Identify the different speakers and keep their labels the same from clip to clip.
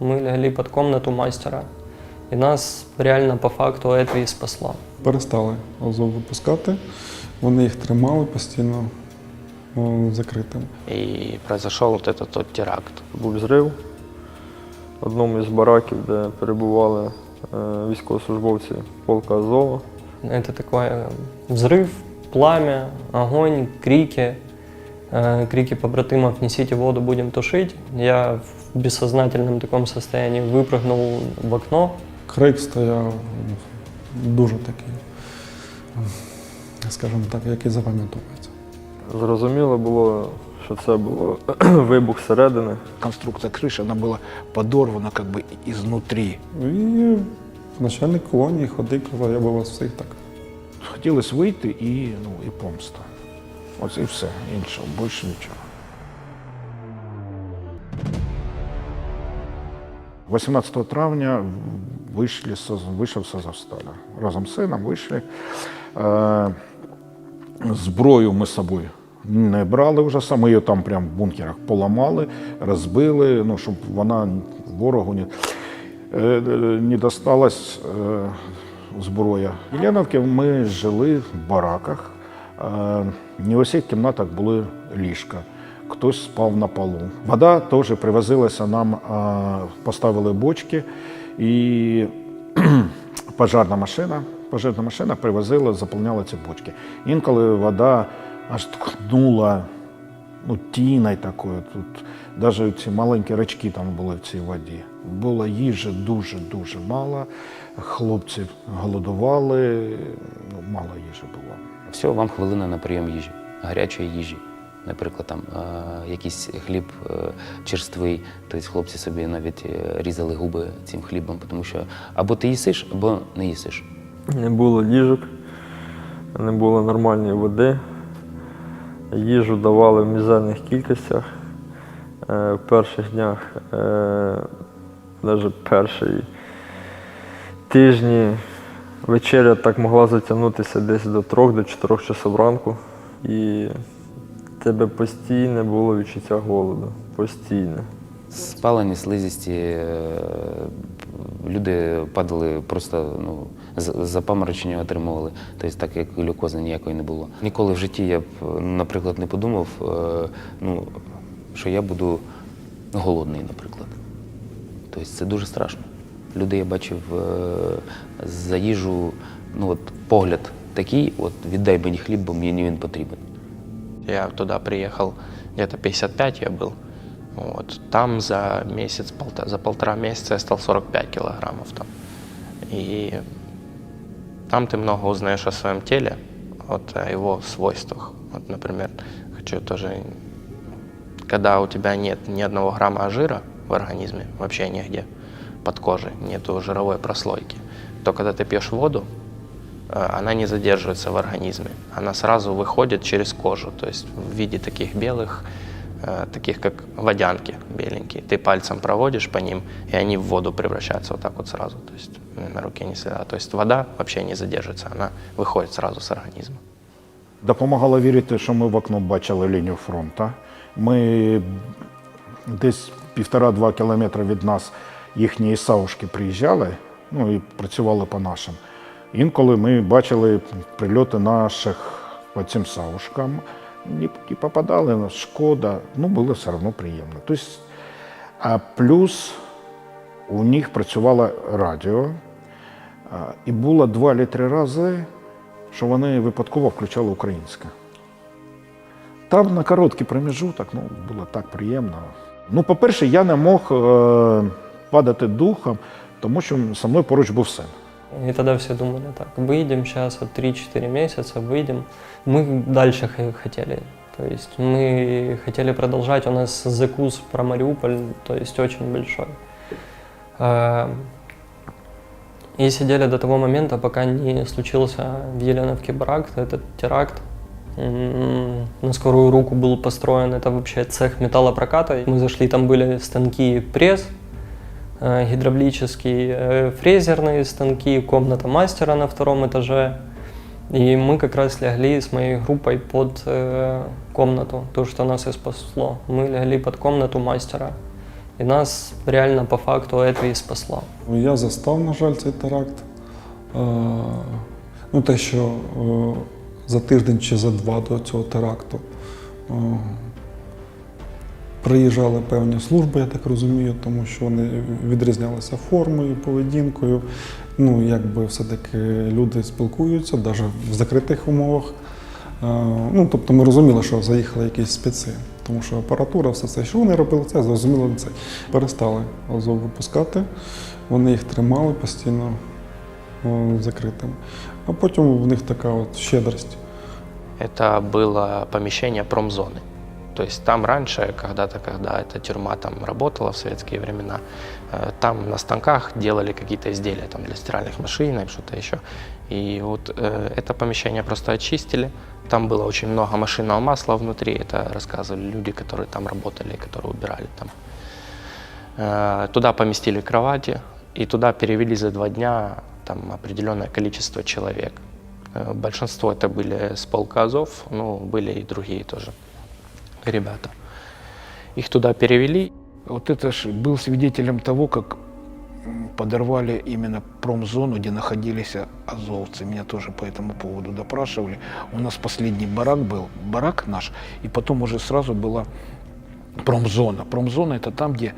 Speaker 1: Мы легли под комнату мастера. И нас реально по факту это и спасло.
Speaker 2: Перестали Азов випускати. Вони їх тримали постійно о, закритими.
Speaker 3: И произошел вот этот тот теракт.
Speaker 4: Був зрив в одному із бараків, де перебували е, військовослужбовці полка Азова.
Speaker 1: Это такой э, взрыв, пламя, огонь, крики. Э, Крики побратимов «несите воду, будем тушить». Я в бессознательном таком состоянии выпрыгнул в окно.
Speaker 2: Крик стояв дуже такий, скажімо так, який запам'ятовується.
Speaker 4: Зрозуміло було, що це був вибух зсередини.
Speaker 5: конструкция крыши, она была подорвана как бы изнутри.
Speaker 2: І начальник колонії ходив, казав, я би вас всіх так.
Speaker 5: Хотілося вийти і, ну, і помста. Ось і все, іншого, більше нічого. 18 травня вийшли, вийшов з Азовсталя. Разом з сином вийшли. Е, зброю ми з собою не брали вже саме, її там прямо в бункерах поламали, розбили, ну, щоб вона ворогу не, не досталась е, зброя. В Єленівці ми жили в бараках. Е, Не у всіх кімнатах були ліжка. Хтось спав на полу. Вода теж привозилася нам, е, поставили бочки і пожарна машина. Пожежна машина привозила, заповняла ці бочки. Інколи вода аж ткнула ну, тіною такою. Тут навіть ці маленькі рачки там були в цій воді. Було їжі дуже-дуже мало. Хлопці голодували, ну, мало їжі було.
Speaker 6: Всього вам хвилина на прийом їжі, гарячої їжі. Наприклад, там е, якийсь хліб е, черствий, тобто хлопці собі навіть е, різали губи цим хлібом, тому що або ти їсиш, або не їсиш.
Speaker 4: Не було ліжок, не було нормальної води. Їжу давали в мізерних кількостях. В перших днях, навіть перші тижні, вечеря так могла затягнутися десь до 3-4 часов ранку. І тебе постійне було відчуття голоду. Постійне.
Speaker 6: Спалені, слизисті, е, люди падали просто ну, запаморочення отримували, тобто так як глюкози ніякої не було. Ніколи в житті я б, наприклад, не подумав, е, ну, що я буду голодний, наприклад. Тобто це дуже страшно. Люди я бачив е, за їжу, ну от погляд такий, от віддай мені хліб, бо мені він потрібен.
Speaker 3: Я туда приехал, где-то 55 я был. Вот. Там за месяц, полта- за полтора месяца я стал 45 килограммов там. И там ты много узнаешь о своем теле, вот о его свойствах. Вот, например, хочу тоже, когда у тебя нет ни одного грамма жира в организме, вообще нигде, под кожей, нету жировой прослойки, то когда ты пьешь воду, э, она не задерживается в организме. Она сразу выходит через кожу, то есть в виде таких белых, э, таких как водянки беленькие. Ты пальцем проводишь по ним, и они в воду превращаются вот так вот сразу. То есть э, на руке не следа. То есть вода вообще не задержится, она выходит сразу с организма.
Speaker 5: Допомагало вірити, що ми в окно бачили лінію фронту. Ми десь півтора-два кілометри від нас їхні саушки приїжджали ну, і працювали по нашим. Інколи ми бачили прильоти наших по цим саушкам і, попадали на шкода, ну було все одно приємно. Тобто, а плюс у них працювало радіо, і було два чи три рази, що вони випадково включали українське. Там на короткий проміжуток ну, було так приємно. Ну, по-перше, я не мог е, падати духом, тому що зі мною поруч був син.
Speaker 1: И тогда все думали так, выйдем сейчас, вот 3-4 месяца, выйдем. Мы дальше х- хотели. То есть мы хотели продолжать, у нас закус про Мариуполь, то есть очень большой. А, И сидели до того момента, пока не случился в Еленовке барак, этот теракт. М, На скорую руку был построен, это вообще цех металлопроката. Мы зашли, там были станки пресс, э, гидравлические, э, фрезерные станки, комната мастера на втором этаже. И мы как раз легли с моей группой под э, комнату, то, что нас и спасло. Мы легли под комнату мастера. И нас реально по факту это и спасло.
Speaker 2: Я застав, на жаль, цей теракт. Е, Ну, те, що е, за тиждень чи за два до цього теракту е, приїжджали певні служби, я так розумію, тому що вони відрізнялися формою, поведінкою. Ну, якби все-таки люди спілкуються, навіть в закритих умовах. Е, Ну, тобто ми розуміли, що заїхали якісь спеці, тому що апаратура, все це, що вони робили, це зрозуміло це. Перестали Азов випускати, вони їх тримали постійно е, закритими. А потім в них така от щедрость.
Speaker 3: Это было помещение промзоны. То есть там раньше, когда-то, когда эта тюрьма там работала в советские времена, э, там на станках делали какие-то изделия там, для стиральных машин и что-то еще. И вот э, это помещение просто очистили. Там было очень много машинного масла внутри. Это рассказывали люди, которые там работали, которые убирали там. Э, Туда поместили кровати, и туда перевели за два дня там определенное количество человек. Э, Большинство это были с полка Азов, ну, были и другие тоже ребята. Их туда перевели,
Speaker 5: Вот это ж был свидетелем того, как подорвали именно промзону, где находились азовцы. Меня тоже по этому поводу допрашивали. У нас последний барак был, барак наш, и потом уже сразу была промзона. Промзона это там, где,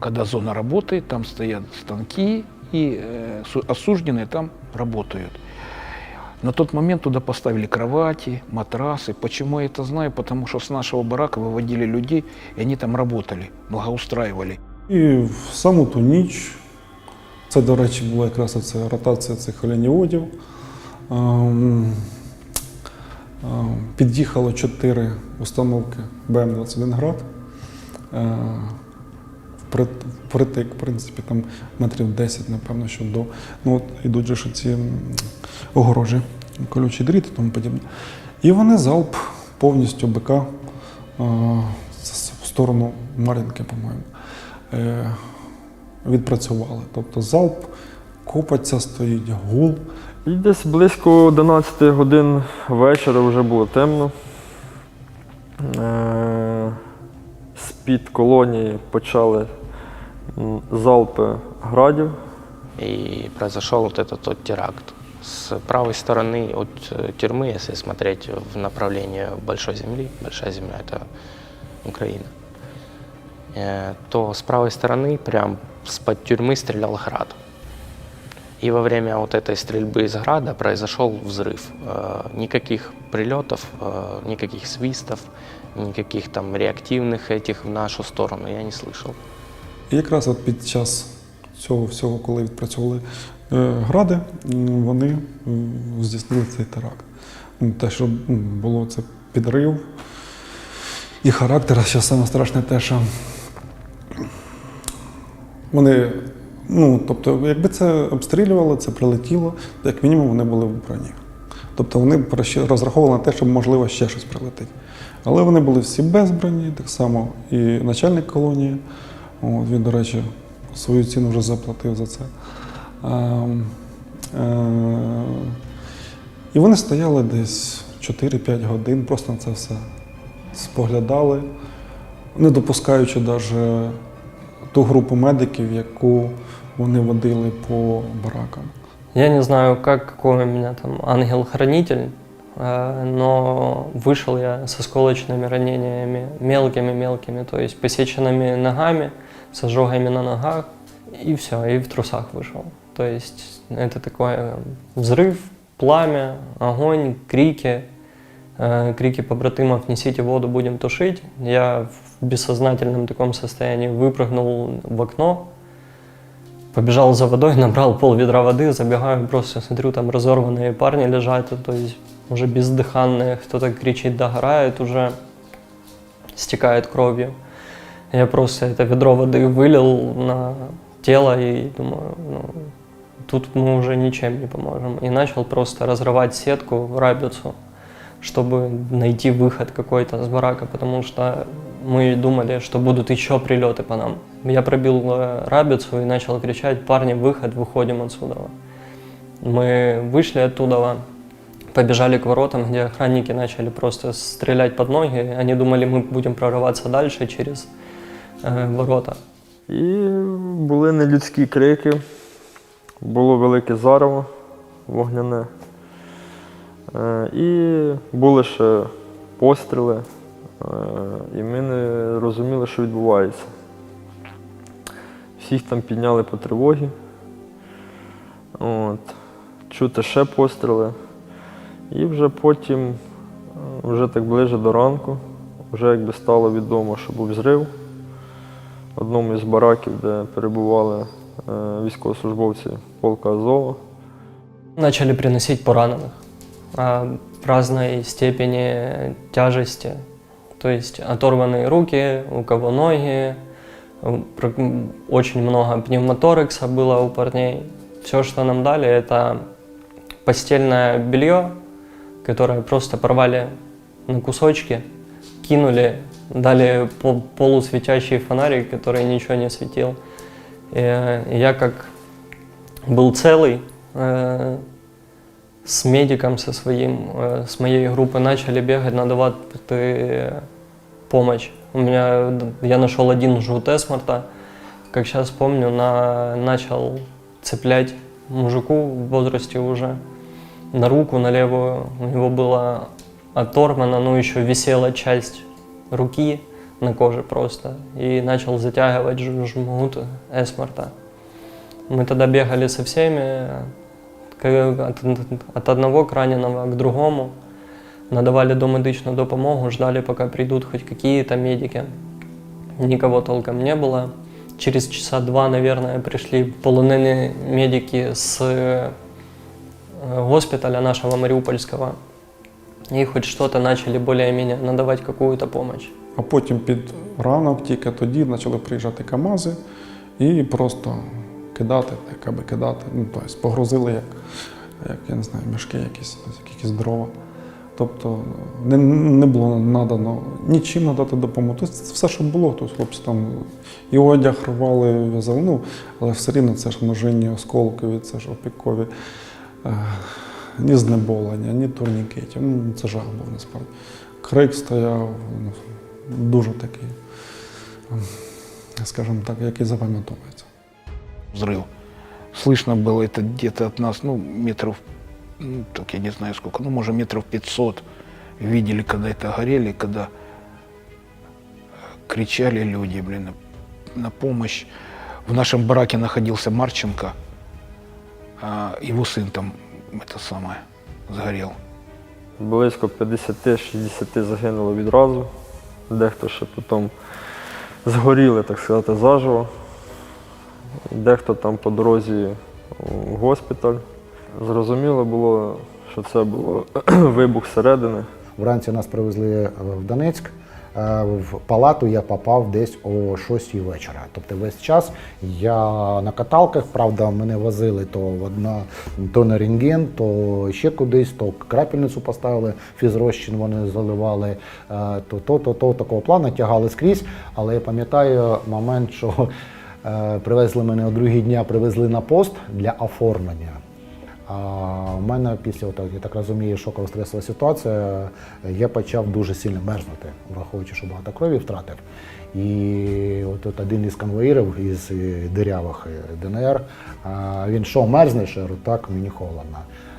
Speaker 5: когда зона работает, там стоят станки, и э, су- осужденные там работают. На тот момент туда поставили кровати, матрасы. Почему я это знаю? Потому что с нашего барака выводили людей, и они там работали, благоустраивали.
Speaker 2: І в саму ту ніч, це, до речі, була якраз оця ротація цих оленіводів. ем, ем, Під'їхало чотири установки БМ-21 град. Е, Впритик, в принципі, там метрів 10, напевно, що до. Ну, от ідуть же ці огорожі, колючий дріт і тому подібне. І вони залп повністю БК е, в сторону Мар'їнки, по-моєму е, відпрацювали. Тобто залп, копаться стоїть, гул.
Speaker 4: І десь близько 11 годин вечора вже було темно. Е, З-під колонії почали м, залпи градів.
Speaker 3: и произошел вот этот вот теракт. С правой стороны от э, тюрьмы, если смотреть в направлении Большой Земли, Большая Земля – это Украина, э, то с правой стороны, прям с-под тюрьмы стрелял град. И во время вот этой стрельбы из града произошел взрыв. Э, Никаких прилетов, э, никаких свистов, никаких там реактивных этих в нашу сторону я не слышал.
Speaker 2: І якраз от під час цього всього, коли відпрацьовували е, гради, м, вони м, здійснили цей теракт. Ну, Те, що м, було це підрив і характер, а ще саме страшне те, що вони, ну, тобто, якби це обстрілювали, це прилетіло, то як мінімум вони були в броні. Тобто вони розраховували на те, що можливо ще щось прилетить. Але вони були всі без броні, так само і начальник колонії. От, він, до речі, свою ціну вже заплатив за це. Ем, е, і вони стояли десь 4-5 годин, просто на це все споглядали, не допускаючи навіть ту групу медиків, яку вони водили по баракам.
Speaker 1: Я не знаю, как какой у меня там ангел-хранитель, э, но вышел я со сколочными ранениями, мелкими-мелкими, то есть посеченными ногами, с ожогами на ногах, и все, и в трусах вышел. То есть это такой э, взрыв, пламя, огонь, крики, э, крики побратимов «несите воду, будем тушить». Я в бессознательном таком состоянии выпрыгнул в окно, Побежал за водой, набрал пол ведра воды, забегаю, просто смотрю, там разорванные парни лежат, то есть уже бездыханные, кто-то кричит, догорает уже, стекает кровью. Я просто это ведро воды вылил на тело и думаю, ну, тут мы уже ничем не поможем. И начал просто разрывать сетку, рабицу, чтобы найти выход какой-то с барака, потому что мы думали, что будут еще прилеты по нам. Я пробил э, рабицу и начал кричать, парни, выход, выходим отсюда. Мы вышли оттуда, побежали к воротам, где охранники начали просто стрелять под ноги. Они думали, мы будем прорываться дальше через э, ворота.
Speaker 4: І були нелюдські крики, було велике зарево вогняне. Е, І були ще постріли, е, і ми не розуміли, що відбувається. Всіх там підняли по тривогі. От. Чути ще постріли. І вже потім, е, вже так ближе до ранку, вже якби стало відомо, що був зрив в одному із бараків, де перебували військовослужбовці полка Азова.
Speaker 1: Начали приносить пораненых а, разной степени тяжести. То есть оторванные руки, у кого ноги, очень много пневмоторекса было у парней. Все, что нам дали, это постельное белье, которое просто порвали на кусочки, кинули, дали пол- полусветящий фонарик, который ничего не светил. И, э, я как был целый, э, с медиком со своим, э, с моей группы начали бегать, надавать э, помощь. У меня, д- я нашел один жгут Эсмарта, как сейчас помню, на, начал цеплять мужику в возрасте уже на руку, на левую. У него было оторвано, ну еще висела часть руки на коже просто. И начал затягивать ж- жгут Эсмарта. Мы тогда бегали со всеми, к- от, от одного к раненого к другому, надавали домедичную допомогу, ждали, пока придут хоть какие-то медики. Никого толком не было. Через часа два, наверное, пришли полоненые медики с э, госпиталя нашего Мариупольского. И хоть что-то начали более-менее надавать какую-то помощь.
Speaker 2: А потім під ранок, тільки тоді почали приїжджати КАМАЗи і просто кидати, так аби кидати. Ну, тобто погрузили як, як я не знаю, мішки якісь, якісь дрова. Тобто не, не було надано нічим надати допомогу. Тобто все, що було, то хлопці там і одяг рвали, в'язали, ну, але все рівно це ж ножинні, осколкові, це ж опікові. Е, ні знеболення, ні турнікетів. Ну, це жах був насправді. Крик стояв, ну, дуже такий, ем, скажімо так, який запам'ятовується
Speaker 7: взрыв. Слышно было это где-то от нас, ну, метров, ну, так я не знаю сколько, ну, может, метров 500. Видели, когда это горели, когда э, кричали люди, блин, на, на помощь. В нашем бараке находился Марченко, а его сын там, это самое, сгорел.
Speaker 4: Близько 50-60 загинуло відразу. Дехто ще потім згоріли, так сказати, заживо. Дехто там по дорозі в госпіталь. Зрозуміло було, що це був вибух зсередини.
Speaker 8: Вранці нас привезли е, в Донецьк. Е, В палату я попав десь о 6 вечора. Тобто весь час я на каталках, правда, мене возили то в одна, то на рентген, то ще кудись, то крапельницю поставили, фізрозчин вони заливали, е, то то, то, то такого плану тягали скрізь. Але я пам'ятаю момент, що привезли мене о другий дня, привезли на пост для оформлення. А у мене після отак, я так розумію, шокова стресова ситуація, я почав дуже сильно мерзнути, враховуючи, що багато крові втратив. І от, от один із конвоїрів із е, дирявих е, ДНР, він що, мерзнеш? Я так, мені холодно.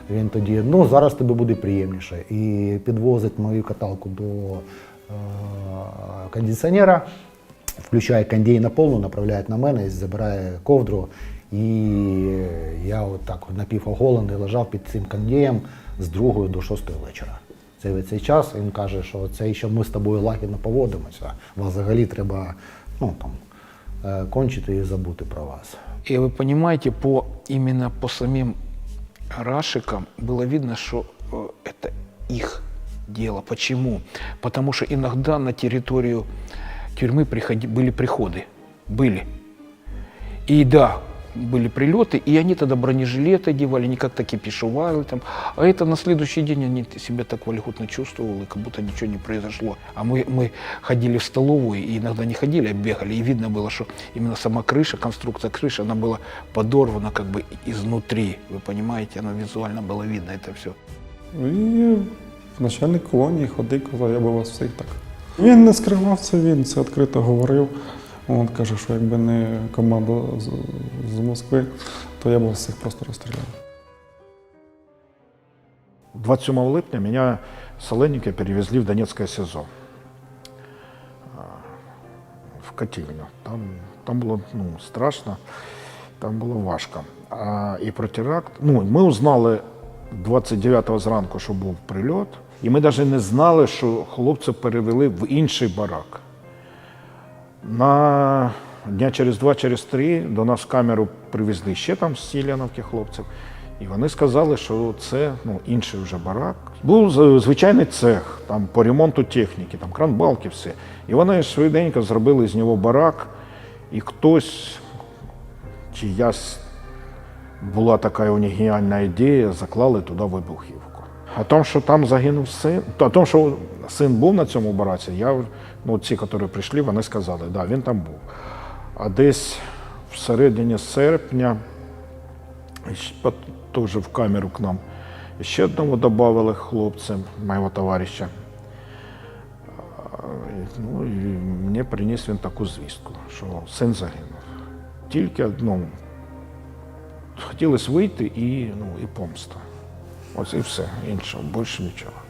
Speaker 8: Він тоді, ну зараз тобі буде приємніше. І підвозить мою каталку до е, кондиціонера, включає кондей на повну, направляє на мене, і забирає ковдру. І я от так от напівоголений лежав під цим кондеєм з другої до шостої вечора. Це в цей час він каже, що це ще ми з тобою лагідно поводимося. Вас взагалі треба ну, там, е, кончити і забути про вас.
Speaker 7: И вы понимаете, по, именно по самим рашикам было видно, что э, это их дело. Почему? Потому что иногда на территорию тюрьмы приходи, были приходы. Были. И да, были прилеты, и они тогда бронежилеты одевали, они как-то кипишевали там. А это на следующий день они себя так вольготно чувствовали, как будто ничего не произошло. А мы, мы ходили в столовую, и иногда не ходили, а бегали. И видно было, что именно сама крыша, конструкция крыши, она была подорвана как бы изнутри. Вы понимаете, она визуально было видно это все.
Speaker 2: І начальник колонії ходив, казав, я би вас всіх так. Він не скривав це, він це відкрито говорив. Він каже, що якби не команда з, Москви, то я б всіх просто розстріляв.
Speaker 5: 27 липня меня с перевезли в Донецкое СИЗО. А, В котельню. Там, там було ну, страшно, там було важко. А, і про теракт. Ну, ми узнали 29-го зранку, що був прильот, і ми навіть не знали, що хлопців перевели в інший барак. На дня через два, через три до нас камеру привезли ще там з Сіляновки хлопців. І вони сказали, що це ну, інший вже барак. Був звичайний цех там, по ремонту техніки, там кран-балки, все. І вони швиденько зробили з нього барак, і хтось, чиясь була така у них геніальна ідея, заклали туди вибухівку. А тому, що там загинув син, о тому, що син був на цьому бараці, я, ну, ці, які прийшли, вони сказали, да, він там був. А десь в середині серпня, теж в камеру к нам, ще одного додали хлопця, моєго товариша. Ну, і мені приніс він таку звістку, що син загинув. Тільки ну, хотілося вийти і, ну, і помста. Ось і все, іншого, більше нічого.